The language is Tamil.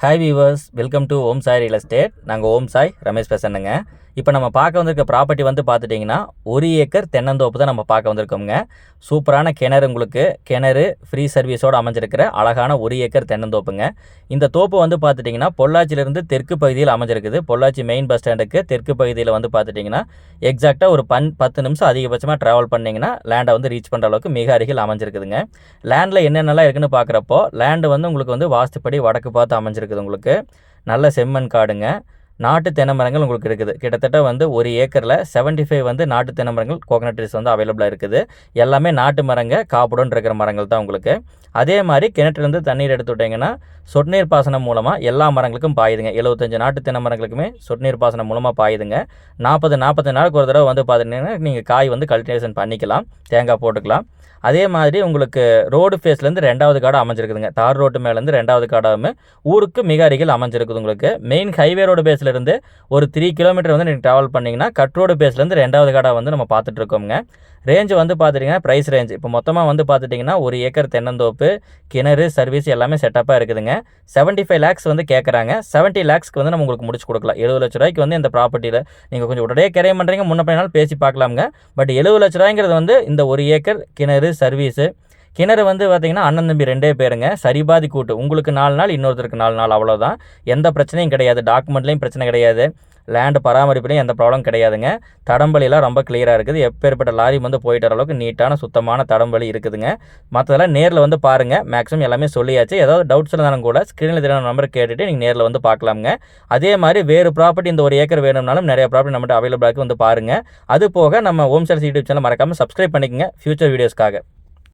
Hi viewers welcome to Om Sai real estate நாங்கள் ஓம் சாய் ரமேஷ் பேசணுங்க இப்போ நம்ம பார்க்க வந்திருக்க ப்ராப்பர்ட்டி வந்து பார்த்துட்டிங்கன்னா ஒரு ஏக்கர் தென்னந்தோப்பு தான் நம்ம பார்க்க வந்திருக்கோங்க சூப்பரான கிணறு உங்களுக்கு. கிணறு ஃப்ரீ சர்வீஸோடு அமைஞ்சிருக்கிற அழகான ஒரு ஏக்கர் தென்னந்தோப்புங்க. இந்த தோப்பு வந்து பார்த்துட்டிங்கன்னா பொள்ளாச்சியிலேருந்து தெற்கு பகுதியில் அமைஞ்சிருக்குது. பொள்ளாச்சி மெயின் பஸ் ஸ்டாண்டுக்கு தெற்கு பகுதியில் வந்து பார்த்துட்டிங்கன்னா எக்ஸாக்டாக ஒரு பன் பத்து நிமிஷம் அதிகபட்சமாக ட்ராவல் பண்ணிங்கன்னா லேண்டை வந்து ரீச் பண்ணுற அளவுக்கு மிக அருகில் அமைஞ்சிருக்குதுங்க. லேண்டில் என்னென்னலாம் இருக்குன்னு பார்க்குறப்போ லேண்டு வந்து உங்களுக்கு வந்து வாஸ்துப்படி வடக்கு பார்த்து அமைஞ்சிருக்குது உங்களுக்கு. நல்ல செம்மண் காடுங்க. நாட்டு தென்னை மரங்கள் உங்களுக்கு இருக்குது. கிட்டத்தட்ட வந்து ஒரு ஏக்கரில் 75 ஃபைவ் வந்து நாட்டு தென்னை மரங்கள் கோகனட் ட்ரீஸ் வந்து அவைலபிளாக இருக்குது. எல்லாமே நாட்டு மரங்க காப்புடன் இருக்கிற மரங்கள் தான் உங்களுக்கு. அதே மாதிரி கிணற்றுலேருந்து தண்ணீர் எடுத்து விட்டிங்கன்னா சொட்டுநீர் பாசனம் மூலமாக எல்லா மரங்களுக்கும் பாயுதுங்க. எழுபத்தஞ்சு நாட்டு தென்னை மரங்களுக்குமே சொட்டுநீர் பாசனம் மூலமாக பாயுதுங்க. நாற்பது நாற்பத்தஞ்சு நாளுக்கு ஒரு தடவை வந்து பார்த்துட்டிங்கன்னா நீங்கள் காய் வந்து கல்டிவேஷன் பண்ணிக்கலாம். தேங்காய் போட்டுக்கலாம். அதே மாதிரி உங்களுக்கு ரோடு ஃபேஸ்லேருந்து ரெண்டாவது காடு அமைஞ்சிருக்குதுங்க. தார் ரோட்டு மேலேருந்து ரெண்டாவது காடாகவும் ஊருக்கு மிக அருகில் அமைஞ்சிருக்குது உங்களுக்கு. மெயின் ஹைவே ரோடு பேஸில் பேஸ்லேருந்து ஒரு த்ரீ கிலோமீட்டர் வந்து நீங்கள் ட்ராவல் பண்ணிங்கன்னா கட் ரோடு பேஸ்லேருந்து ரெண்டாவது காடாக வந்து நம்ம பார்த்துட்டு இருக்கோங்க ரேஞ்சு வந்து பார்த்துட்டிங்கன்னா ப்ரைஸ் ரேஞ்ச் இப்போ மொத்தமாக வந்து பார்த்துட்டிங்கன்னா ஒரு ஏக்கர் தென்னந்தோப்பு கிணறு சர்வீஸ் எல்லாமே செட்டப்பாக இருக்குதுங்க. 75 ஃபைவ் லேக்ஸ் வந்து கேட்குறாங்க 70 லேக்ஸ்க்கு வந்து நம்ம உங்களுக்கு முடிச்சு கொடுக்கலாம். எழுபது லட்ச ரூபாய்க்கு வந்து இந்த ப்ராப்பர்ட்டியில் நீங்கள் கொஞ்சம் உடனே கிரையம் பண்ணுறீங்க முன்ன பின்னால் பேசி பார்க்கலாமுங்க. பட் எழுபது லட்ச ரூபாய்ங்கிறது வந்து இந்த ஒரு ஏக்கர் கிணறு சர்வீஸு கிணறு வந்து பார்த்தீங்கன்னா அண்ணன் தம்பி ரெண்டே பேருங்க. சரிபாதி கூட்டு. உங்களுக்கு நாலு நாள் இன்னொருத்தருக்கு நாலு நாள் அவ்வளோதான் எந்த பிரச்சனையும் கிடையாது. டாக்குமெண்ட்லேயும் பிரச்சனை கிடையாது. லேண்டு பராமரிப்புலையும் எந்த ப்ராப்ளம் கிடையாதுங்க. தடம்பலிலாம் ரொம்ப கிளியராக இருக்குது. எப்பேற்பட்ட லாரி வந்து போயிட்டு வர அளவுக்கு நீட்டான சுத்தமான தடம்பலி இருக்குதுங்க. மற்றதெல்லாம் நேரில் வந்து பாருங்கள் மேக்ஸிமம் எல்லாமே சொல்லியாச்சு. ஏதாவது டவுட்ஸ் இருந்தாலும் கூட ஸ்க்ரீனில் தெரியாத நம்பர் கேட்டுட்டு நீங்கள் நேரில் வந்து பார்க்கலாமுங்க. அதே மாதிரி வேறு ப்ராப்பர்ட்டி இந்த ஒரு ஏக்கர் வேணும்னாலும் நிறைய ப்ராப்பர்ட்டி நம்மகிட்ட அவைலபிளாக வந்து பாருங்கள் அது போக நம்ம ஓம் சார் யூடியூப் சேனல் மறக்காமல் சப்ஸ்கிரைப் பண்ணிக்கங்க. ஃபியூச்சர் வீடியோஸ்க்காக